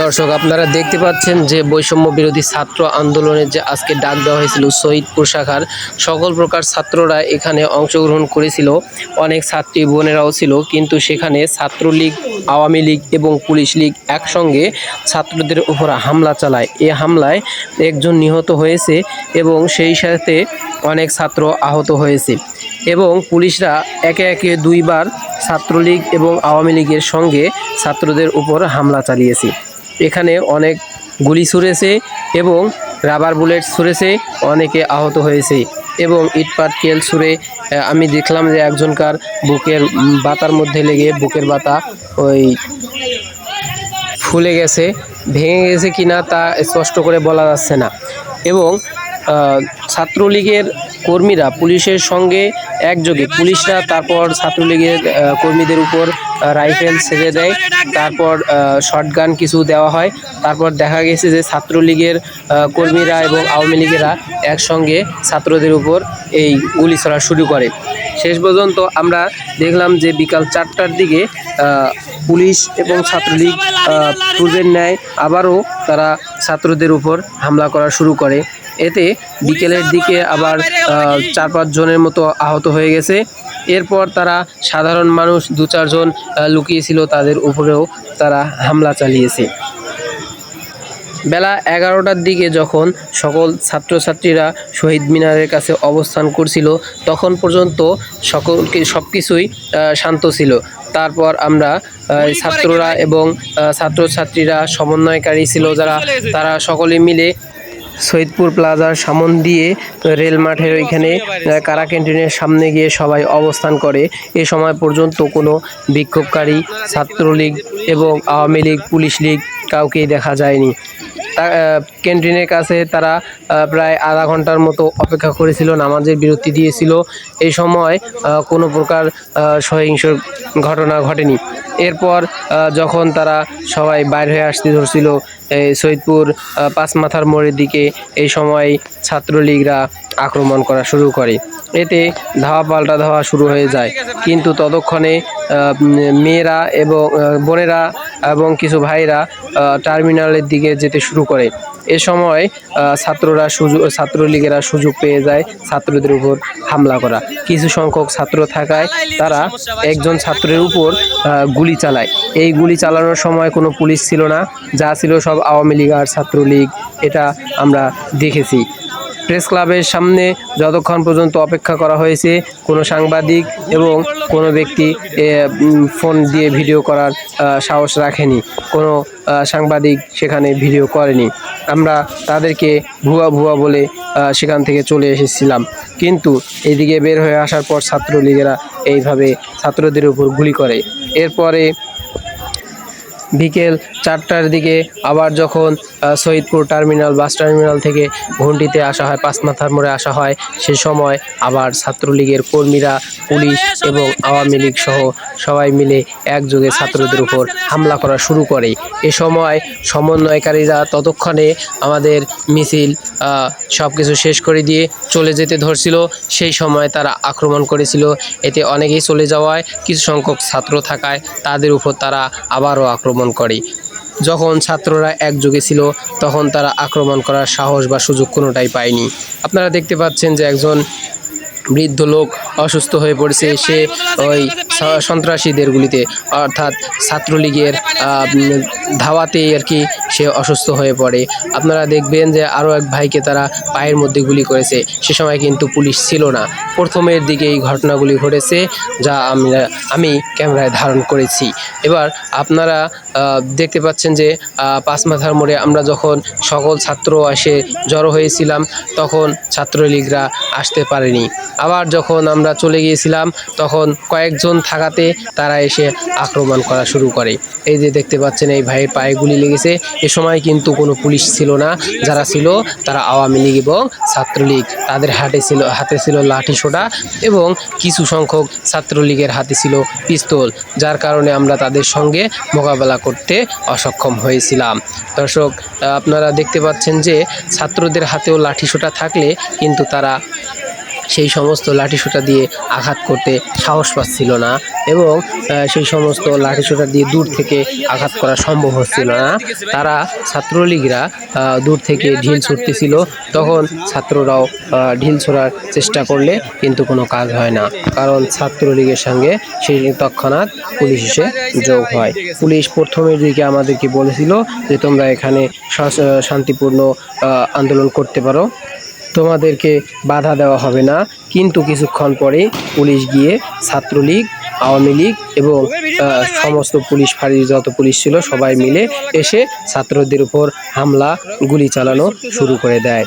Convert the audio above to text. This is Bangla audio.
দর্শক, আপনারা দেখতে পাচ্ছেন যে বৈষম্য বিরোধী ছাত্র আন্দোলনের যে আজকে ডাক দেওয়া হয়েছিল শহীদপুর শাখার, সকল প্রকার ছাত্ররা এখানে অংশগ্রহণ করেছিল। অনেক ছাত্রী বোনেরাও ছিল, কিন্তু সেখানে ছাত্রলীগ, আওয়ামী লীগ এবং পুলিশ লীগ একসঙ্গে ছাত্রদের উপর হামলা চালায়। এ হামলায় একজন নিহত হয়েছে এবং সেই সাথে অনেক ছাত্র আহত হয়েছে এবং পুলিশরা একে একে দুইবার ছাত্রলীগ এবং আওয়ামী লীগের সঙ্গে ছাত্রদের উপর হামলা চালিয়েছে। এখানে অনেক গুলি ছুঁড়েছে এবং রাবার বুলেট ছুঁড়েছে, অনেকে আহত হয়েছে এবং ইটপাট কেল ছুঁড়ে আমি দেখলাম যে একজনকার বুকের বাতার মধ্যে লেগে বুকের বাতা ওই ফুলে গেছে, ভেঙে গেছে কিনা তা স্পষ্ট করে বলা যাচ্ছে না এবং ছাত্রলীগের কর্মীরা পুলিশের সঙ্গে একযোগে, পুলিশরা তারপর ছাত্রলীগের কর্মীদের উপর রাইফেল ছেড়ে দেয়। তারপর শর্টগান কিছু দেওয়া হয়। তারপর দেখা গেছে যে ছাত্রলীগের কর্মীরা এবং আওয়ামী লীগেরা একসঙ্গে ছাত্রদের উপর এই গুলি ছড়া শুরু করে। শেষ পর্যন্ত আমরা দেখলাম যে বিকাল চারটার দিকে পুলিশ এবং ছাত্রলীগ পূর্বের ন্যায় আবারও তারা ছাত্রদের উপর হামলা করা শুরু করে। এতে বিকেলের দিকে আবার চার পাঁচ জনের মতো আহত হয়ে গেছে। এরপর তারা সাধারণ মানুষ দু চারজন লুকিয়েছিল তাদের উপরেও তারা হামলা চালিয়েছে। বেলা এগারোটার দিকে যখন সকল ছাত্রছাত্রীরা শহীদ মিনারের কাছে অবস্থান করছিল তখন পর্যন্ত সকলকে সব কিছুই শান্ত ছিল। তারপর আমরা ছাত্ররা এবং ছাত্রছাত্রীরা সমন্বয়কারী ছিল যারা তারা সকলে মিলে সৈয়দপুর প্লাজার সামন দিয়ে রেল মাঠের ওইখানে কারা ক্যান্টিনের সামনে গিয়ে সবাই অবস্থান করে। এ সময় পর্যন্ত কোনো বিক্ষোভকারী, ছাত্রলীগ এবং আওয়ামী লীগ, পুলিশ লীগ কাউকেই দেখা যায়নি। ক্যান্টিনের কাছে তারা প্রায় আধা ঘণ্টার মতো অপেক্ষা করেছিল নামাজের বিরতি দিয়েছিল। এই সময় কোনো প্রকার সহিংস ঘটনা ঘটেনি। এরপর যখন তারা সবাই বাইর হয়ে আসতে ধরছিল এই সৈয়দপুর আহ, পাঁচ মাথার মোড়ের দিকে এই সময় ছাত্রলীগরা আক্রমণ করা শুরু করে। এতে ধাওয়া পাল্টা ধাওয়া শুরু হয়ে যায়। কিন্তু ততক্ষণে মেয়েরা এবং বোনেরা এবং কিছু ভাইরা টার্মিনালের দিকে যেতে শুরু করে। এ সময় ছাত্ররা সুযোগ ছাত্রলীগেরা সুযোগ পেয়ে যায় ছাত্রদের উপর হামলা করা। কিছু সংখ্যক ছাত্র থাকায় তারা একজন ছাত্রের উপর গুলি চালায়। এই গুলি চালানোর সময় কোনো পুলিশ ছিল না, যা ছিল সব আওয়ামী লীগ আর ছাত্রলীগ। এটা আমরা দেখেছি। প্রেস ক্লাবের সামনে যতক্ষণ পর্যন্ত অপেক্ষা করা হয়েছে, কোনো সাংবাদিক এবং কোনো ব্যক্তি ফোন দিয়ে ভিডিও করার সাহস রাখেনি। কোনো সাংবাদিক সেখানে ভিডিও করেনি। আমরা তাদেরকে ভুয়া ভুয়া বলে সেখান থেকে চলে এসেছিলাম। কিন্তু এদিকে বের হয়ে আসার পর ছাত্রলীগেরা এইভাবে ছাত্রদের উপর গুলি করে। এরপরে বিকেল চারটার দিকে আবার যখন সৈয়দপুর টার্মিনাল, বাস টার্মিনাল থেকে ঘন্টিতে আসা হয় পাঁচ মাথার মোড়ে আসা হয়, সে সময় আবার ছাত্রলীগের কর্মীরা, পুলিশ এবং আওয়ামী লীগ সহ সবাই মিলে একযোগে ছাত্রদের উপর হামলা করা শুরু করে। এ সময় সমন্বয়কারীরা ততক্ষণে আমাদের মিছিল সব কিছু শেষ করে দিয়ে চলে যেতে ধরছিল। সেই সময় তারা আক্রমণ করেছিল। এতে অনেকেই চলে যাওয়ায় কিছু সংখ্যক ছাত্র থাকায় তাদের উপর তারা আবারও আক্রমণ করে। যখন ছাত্ররা একযোগে ছিল, তখন তারা আক্রমণ করার সাহস বা সুযোগ কোনোটাই পায়নি। আপনারা দেখতে পাচ্ছেন যে একজন বৃদ্ধ লোক অসুস্থ হয়ে পড়েছে। সে ওই সন্ত্রাসীদের গুলিতে অর্থাৎ ছাত্রলীগের ধাওয়াতেই আর কি সে অসুস্থ হয়ে পড়ে। আপনারা দেখবেন যে আরও এক ভাইকে তারা পায়ের মধ্যে গুলি করেছে। সে সময় কিন্তু পুলিশ ছিল না। প্রথমের দিকে এই ঘটনাগুলি ঘটেছে, যা আমরা, আমি ক্যামেরায় ধারণ করেছি। এবার আপনারা দেখতে পাচ্ছেন যে পাঁচ মাথার মোড়ে আমরা যখন সকল ছাত্র এসে জড়ো হয়েছিলাম, তখন ছাত্রলীগরা আসতে পারেনি। আবার যখন আমরা চলে গিয়েছিলাম, তখন কয়েকজন থাকাতে তারা এসে আক্রমণ করা শুরু করে। এই যে দেখতে পাচ্ছেন, এই ভাইয়ের পায়ে গুলি লেগেছে। এ সময় কিন্তু কোনো পুলিশ ছিল না। যারা ছিল, তারা আওয়ামী লীগ এবং ছাত্রলীগ। তাদের হাতে ছিল হাতে ছিল লাঠি সোটা এবং কিছু সংখ্যক ছাত্রলীগের হাতে ছিল পিস্তল, যার কারণে আমরা তাদের সঙ্গে মোকাবেলা করতে অসক্ষম হয়েছিলাম। দর্শক আপনারা দেখতে পাচ্ছেন যে ছাত্রদের হাতেও লাঠি সোটা থাকলে কিন্তু তারা সেই সমস্ত লাঠিসোঁটা দিয়ে আঘাত করতে সাহস পাচ্ছিল না এবং সেই সমস্ত লাঠিসোঁটা দিয়ে দূর থেকে আঘাত করা সম্ভব হচ্ছিল না। তারা ছাত্রলীগরা দূর থেকে ঢিল ছুটতেছিল। তখন ছাত্ররাও ঢিল ছোড়ার চেষ্টা করলে কিন্তু কোনো কাজ হয় না। কারণ ছাত্রলীগের সঙ্গে সেই তৎক্ষণাৎ পুলিশ এসে যোগ হয়। পুলিশ প্রথমের দিকে আমাদেরকে বলেছিল যে, তোমরা এখানে শান্তিপূর্ণ আন্দোলন করতে পারো। তোমাদেরকে বাধা দেওয়া হবে না। কিন্তু কিছুক্ষণ পরে পুলিশ গিয়ে ছাত্রলীগ আওয়ামী লীগ এবং সমস্ত পুলিশ ফাঁড়ির যত পুলিশ ছিল সবাই মিলে এসে ছাত্রদের উপর হামলা গুলি চালানো শুরু করে দেয়।